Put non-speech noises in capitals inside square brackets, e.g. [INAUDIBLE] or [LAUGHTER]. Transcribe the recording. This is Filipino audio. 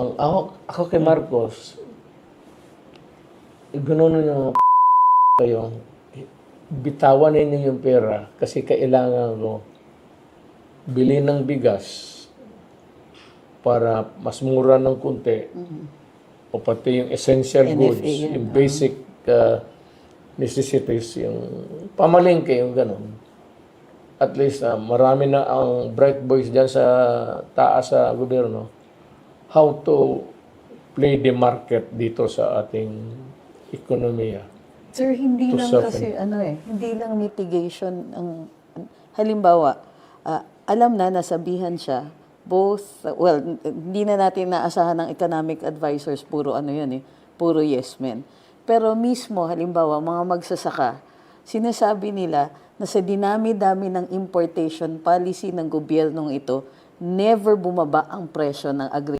Ang ako, ako kay Marcos, gano'n yung [LAUGHS] kayo, bitawan ninyo yung pera kasi kailangan ko bili ng bigas para mas mura ng kunti o pati yung essential NFA goods, yan, yung basic uh, necessities, yung pamalingke, yung gano'n. At least uh, marami na ang bright boys dyan sa taas sa gobyerno how to play the market dito sa ating ekonomiya. Sir, hindi To lang soften. kasi ano eh, hindi lang mitigation ang halimbawa, ah, alam na nasabihan siya both well, hindi na natin naasahan ng economic advisors puro ano 'yun eh, puro yes men. Pero mismo halimbawa mga magsasaka, sinasabi nila na sa dinami-dami ng importation policy ng gobyernong ito, never bumaba ang presyo ng agri